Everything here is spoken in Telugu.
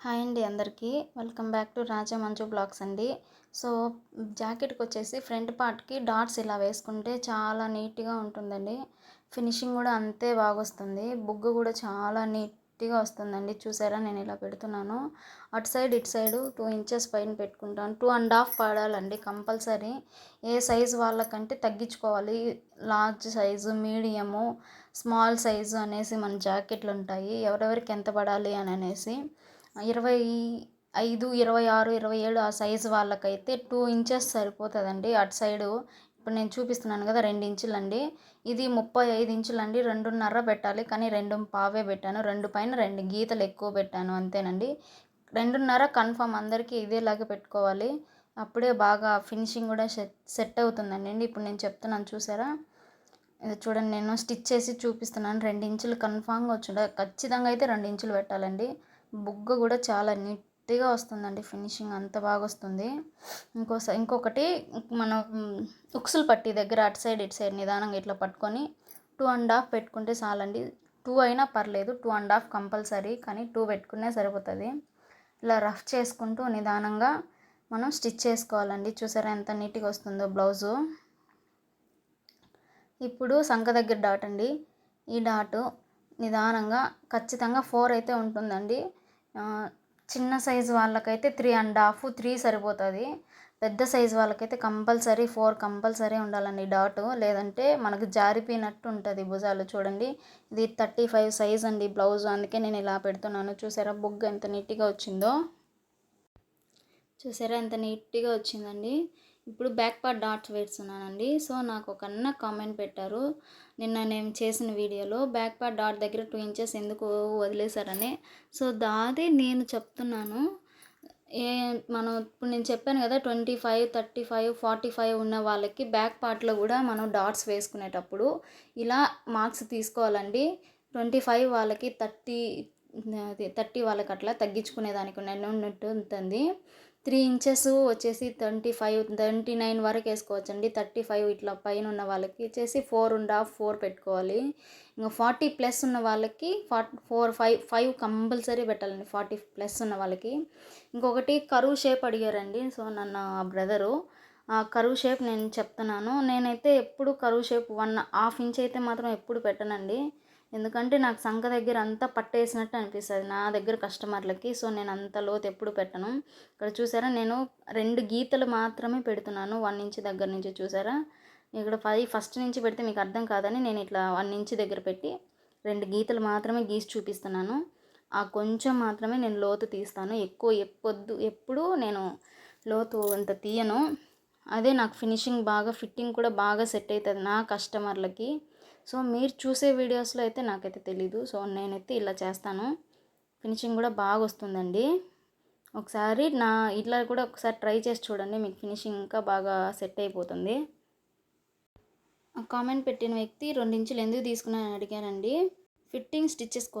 హాయ్ అండి అందరికీ. Welcome back to Raja Manju blogs అండి. సో జాకెట్కి వచ్చేసి ఫ్రంట్ పార్ట్కి డాట్స్ ఇలా వేసుకుంటే చాలా నీట్గా ఉంటుందండి. ఫినిషింగ్ కూడా అంతే బాగా వస్తుంది బుగ్గ కూడా చాలా నీట్గా వస్తుందండి. చూసారా? నేను ఇలా పెడుతున్నాను. అటు సైడ్ ఇటు సైడ్ టూ ఇంచెస్ పైన పెట్టుకుంటాను. టూ అండ్ హాఫ్ పడాలండి కంపల్సరీ. ఏ సైజు వాళ్ళకంటే తగ్గించుకోవాలి. Large size medium small size అనేసి మన జాకెట్లు ఉంటాయి ఎవరెవరికి ఎంత పడాలి అని అనేసి. ఇరవై ఐదు ఇరవై ఆరు ఇరవై ఏడు ఆ సైజు వాళ్ళకైతే టూ ఇంచెస్ సరిపోతుందండి. అటు సైడు ఇప్పుడు నేను చూపిస్తున్నాను కదా రెండు ఇంచులండి. ఇది ముప్పై ఐదు ఇంచులండి. రెండున్నర పెట్టాలి కానీ రెండు పావే పెట్టాను. రెండు పైన రెండు గీతలు ఎక్కువ పెట్టాను అంతేనండి. రెండున్నర కన్ఫామ్ అందరికీ ఇదేలాగే పెట్టుకోవాలి. అప్పుడే బాగా ఫినిషింగ్ కూడా సెట్ సెట్ అవుతుందండి. ఇప్పుడు నేను చెప్తున్నాను చూసారా? ఇది చూడండి నేను స్టిచ్ చేసి చూపిస్తున్నాను. రెండు ఇంచులు కన్ఫామ్గా వచ్చి ఖచ్చితంగా అయితే రెండు ఇంచులు పెట్టాలండి. బుగ్గ కూడా చాలా నీట్గా వస్తుందండి. ఫినిషింగ్ అంత బాగా వస్తుంది. ఇంకోసారి ఇంకొకటి మనం ఉక్సులు పట్టి దగ్గర అటు సైడ్ ఇటు సైడ్ నిదానంగా ఇట్లా పట్టుకొని టూ అండ్ హాఫ్ పెట్టుకుంటే చాలండి. టూ అయినా పర్లేదు టూ అండ్ హాఫ్ కంపల్సరీ కానీ టూ పెట్టుకునే సరిపోతుంది. ఇలా రఫ్ చేసుకుంటూ నిదానంగా మనం స్టిచ్ చేసుకోవాలండి. చూసారా ఎంత నీట్గా వస్తుందో బ్లౌజు. ఇప్పుడు సంఖ దగ్గర డాట్ అండి. ఈ డాటు నిదానంగా ఖచ్చితంగా ఫోర్ అయితే ఉంటుందండి. చిన్న సైజు వాళ్ళకైతే త్రీ అండ్ హాఫ్ త్రీ సరిపోతుంది. పెద్ద సైజు వాళ్ళకైతే కంపల్సరీ ఫోర్ కంపల్సరీ ఉండాలండి డాట్ లేదంటే మనకు జారిపోయినట్టు ఉంటుంది భుజాలు చూడండి. ఇది థర్టీ ఫైవ్ సైజ్ అండి బ్లౌజ్ అందుకే నేను ఇలా పెడుతున్నాను. చూసారా? బొగ్గు ఎంత నీట్గా వచ్చిందో. చూసారా? ఎంత నీట్గా వచ్చిందండి. ఇప్పుడు బ్యాక్ పార్ట్ డాట్స్ వేస్తున్నానండి సో నాకు ఒక అన్న కామెంట్ పెట్టారు. నిన్న నేను చేసిన వీడియోలో బ్యాక్ పార్ట్ డాట్ దగ్గర టూ ఇంచెస్ ఎందుకు వదిలేశారని. సో దాది నేను చెప్తున్నాను. ఏ మనం ఇప్పుడు నేను చెప్పాను కదా twenty five thirty five forty five ఉన్న వాళ్ళకి బ్యాక్ పార్ట్లో కూడా మనం డాట్స్ వేసుకునేటప్పుడు ఇలా మార్క్స్ తీసుకోవాలండి. ట్వంటీ ఫైవ్ వాళ్ళకి థర్టీ థర్టీ వాళ్ళకి అట్లా తగ్గించుకునేదానికి ఉన్నట్టు ఉంటుంది. త్రీ ఇంచెస్ వచ్చేసి ట్వంటీ ఫైవ్ ట్వంటీ నైన్ వరకు వేసుకోవచ్చండి. థర్టీ ఫైవ్ ఇట్లా పైన ఉన్న వాళ్ళకి వచ్చేసి ఫోర్ అండ్ హాఫ్ ఫోర్ పెట్టుకోవాలి. ఇంకా ఫార్టీ ప్లస్ ఉన్న వాళ్ళకి four four five five compulsory పెట్టాలండి ఫార్టీ ప్లస్ ఉన్న వాళ్ళకి. ఇంకొకటి కరువు షేప్ అడిగారండి. సో నన్ను ఆ బ్రదరు ఆ కరువు షేప్ నేను చెప్తున్నాను. నేనైతే ఎప్పుడు కరువు షేప్ వన్ హాఫ్ ఇంచ్ అయితే మాత్రం ఎప్పుడు పెట్టనండి. ఎందుకంటే నాకు సంఖ దగ్గర అంతా పట్టేసినట్టు అనిపిస్తుంది. నా దగ్గర కస్టమర్లకి సో నేను అంత లోతు ఎప్పుడు పెట్టను. ఇక్కడ చూసారా నేను రెండు గీతలు మాత్రమే పెడుతున్నాను. వన్ ఇంచ్ దగ్గర నుంచి చూసారా? ఇక్కడ ఫైవ్ ఫస్ట్ నుంచి పెడితే మీకు అర్థం కాదని నేను ఇట్లా వన్ ఇంచ్ దగ్గర పెట్టి రెండు గీతలు మాత్రమే గీసి చూపిస్తున్నాను. ఆ కొంచెం మాత్రమే నేను లోతు తీస్తాను. ఎక్కువ ఎప్పొద్దు ఎప్పుడు నేను లోతు అంత తీయను. అదే నాకు ఫినిషింగ్ బాగా ఫిట్టింగ్ కూడా బాగా సెట్ అవుతుంది నా కస్టమర్లకి. సో మీరు చూసే వీడియోస్లో అయితే నాకైతే తెలీదు. సో నేనైతే ఇలా చేస్తాను. ఫినిషింగ్ కూడా బాగా వస్తుందండి. ఒకసారి నా ఇట్లా కూడా ఒకసారి ట్రై చేసి చూడండి. మీకు ఫినిషింగ్ ఇంకా బాగా సెట్ అయిపోతుంది. కామెంట్ పెట్టిన వ్యక్తి రెండించులు ఎందుకు తీసుకున్నాను అడిగానండి. ఫిట్టింగ్ స్టిచ్చెస్ కోసం